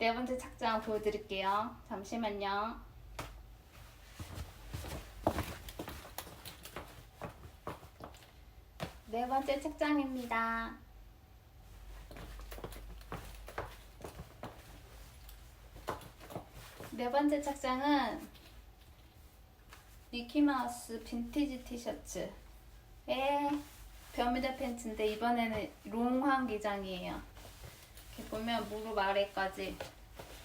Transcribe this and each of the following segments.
네 번째 착장 보여드릴게요. 잠시만요. 네 번째 착장입니다. 네 번째 착장은 미키마우스 빈티지 티셔츠에 벼미드 팬츠인데 이번에는 롱황 기장이에요. 이렇게 보면 무릎 아래까지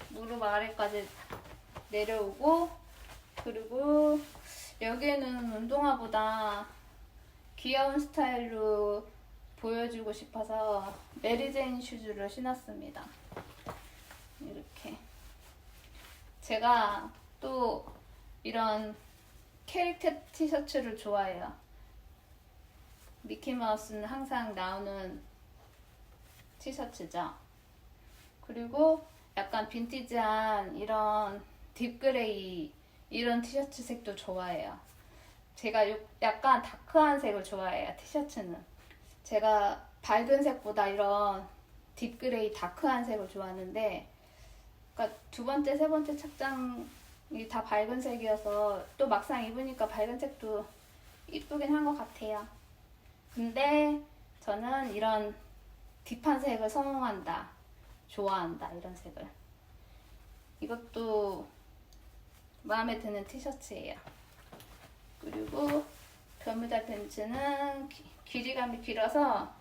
무릎 아래까지 내려오고 그리고 여기에는 운동화보다 귀여운 스타일로 보여주고 싶어서 메리제인 슈즈를 신었습니다. 이렇게 제가 또 이런 캐릭터 티셔츠를 좋아해요. 미키마우스는 항상 나오는 티셔츠죠. 그리고 약간 빈티지한 이런 딥그레이 이런 티셔츠 색도 좋아해요. 제가 요- 약간 다크한 색을 좋아해요. 티셔츠는. 제가 밝은 색보다 이런 딥그레이 다크한 색을 좋아하는데 그러니까 두 번째, 세 번째 착장이 다 밝은 색이어서 또 막상 입으니까 밝은 색도 이쁘긴 한 것 같아요. 근데 저는 이런 딥한 색을 선호한다. 좋아한다. 이런 색을. 이것도 마음에 드는 티셔츠예요. 그리고 팬츠는 기- 길이감이 길어서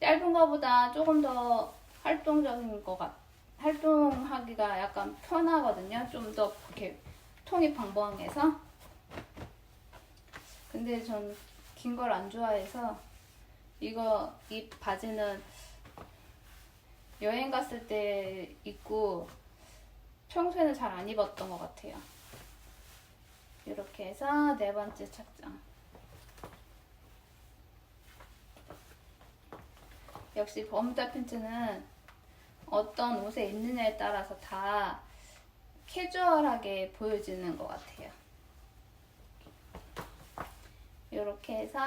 짧은 거보다 조금 더 활동적인 것 같, 활동하기가 약간 편하거든요. 좀 더 이렇게 통이 방방해서. 근데 전 긴 걸 안 좋아해서 이거 이 바지는 여행 갔을 때 입고 평소에는 잘 안 입었던 것 같아요. 이렇게 해서 네 번째 착장. 역시 버무다 팬츠는 어떤 옷에 입느냐에 따라서 다 캐주얼하게 보여지는 것 같아요. 이렇게 해서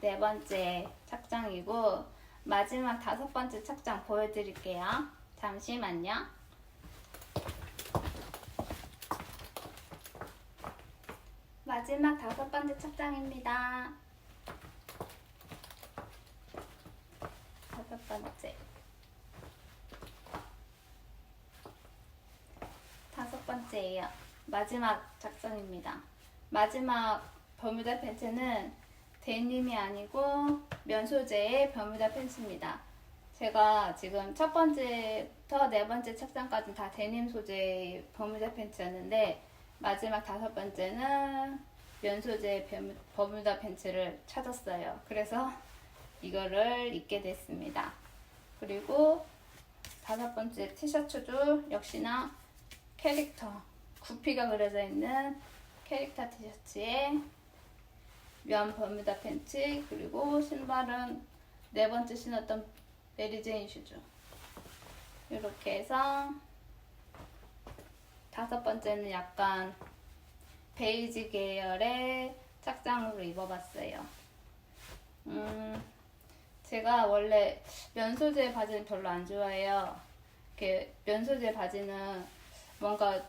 네 번째 착장이고 마지막 다섯 번째 착장 보여드릴게요. 잠시만요. 마지막 다섯 번째 착장입니다. 다섯 번째. 다섯 번째예요. 마지막 작성입니다. 마지막 버뮤다 팬츠는 데님이 아니고 면 소재의 버뮤다 팬츠입니다. 제가 지금 첫 번째부터 네 번째 착장까지 다 데님 소재의 버뮤다 팬츠였는데 마지막 다섯 번째는 면 소재의 버뮤- 버뮤다 팬츠를 찾았어요. 그래서 이거를 입게 됐습니다. 그리고 다섯 번째 티셔츠도 역시나 캐릭터 구피가 그려져 있는 캐릭터 티셔츠에 면 버뮤다 팬츠 그리고 신발은 네 번째 신었던 메리제인 슈즈 이렇게 해서 다섯 번째는 약간 베이지 계열의 착장으로 입어봤어요. 음, 제가 원래 면 소재 바지는 별로 안 좋아해요. 이렇게 면 소재 바지는 뭔가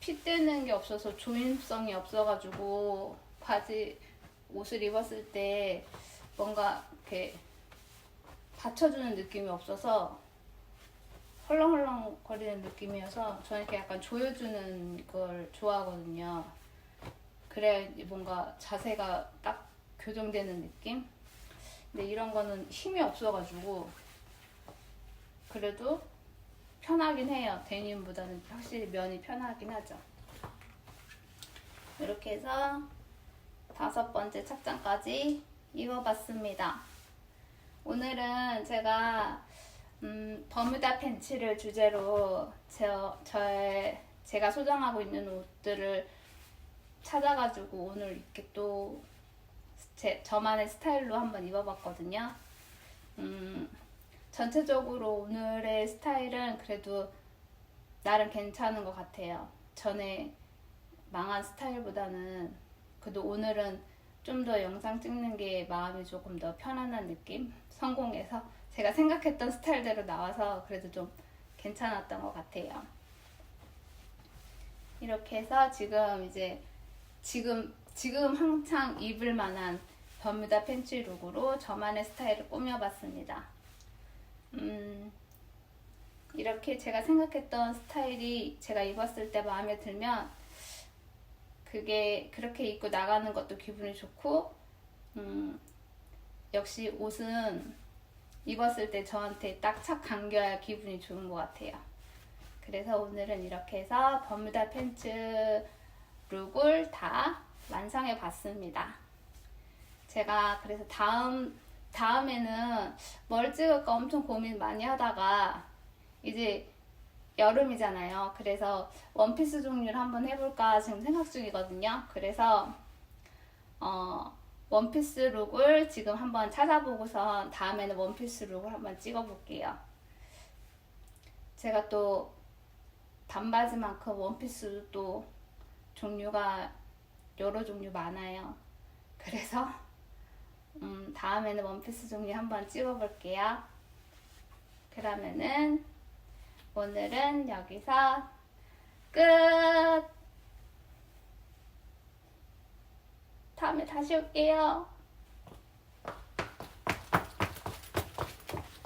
핏 뜨는 게 없어서 조임성이 없어가지고 바지 옷을 입었을 때 뭔가 이렇게 받쳐주는 느낌이 없어서 헐렁헐렁 거리는 느낌이어서 저는 이렇게 약간 조여주는 걸 좋아하거든요. 그래야 뭔가 자세가 딱 교정되는 느낌? 근데 이런 거는 힘이 없어가지고 그래도 편하긴 해요. 데님보다는 확실히 면이 편하긴 하죠. 이렇게 해서 다섯 번째 착장까지 입어봤습니다. 오늘은 제가 음, 버뮤다 팬츠를 주제로 저, 저의 제가 소장하고 있는 옷들을 찾아가지고 오늘 이렇게 또 제, 저만의 스타일로 한번 입어봤거든요. 음, 전체적으로 오늘의 스타일은 그래도 나름 괜찮은 것 같아요. 전에 망한 스타일보다는 그래도 오늘은 좀 더 영상 찍는 게 마음이 조금 더 편안한 느낌? 성공해서 제가 생각했던 스타일대로 나와서 그래도 좀 괜찮았던 것 같아요. 이렇게 해서 지금 이제 지금 지금 한창 입을 만한 버뮤다 팬츠 룩으로 저만의 스타일을 꾸며봤습니다. 음, 이렇게 제가 생각했던 스타일이 제가 입었을 때 마음에 들면 그게 그렇게 입고 나가는 것도 기분이 좋고 음, 역시 옷은 입었을 때 저한테 딱 착 감겨야 기분이 좋은 것 같아요. 그래서 오늘은 이렇게 해서 버뮤다 팬츠 룩을 다 완성해 봤습니다. 제가 그래서 다음 다음에는 뭘 찍을까 엄청 고민 많이 하다가 이제 여름이잖아요. 그래서 원피스 종류를 한번 해볼까 지금 생각 중이거든요. 그래서 어, 원피스 룩을 지금 한번 찾아보고서 다음에는 원피스 룩을 한번 찍어볼게요. 제가 또 반바지만큼 원피스도 또 종류가 여러 종류 많아요. 그래서 음, 다음에는 원피스 종류 한번 찍어볼게요. 그러면은 오늘은 여기서 끝! 다음에 다시 올게요.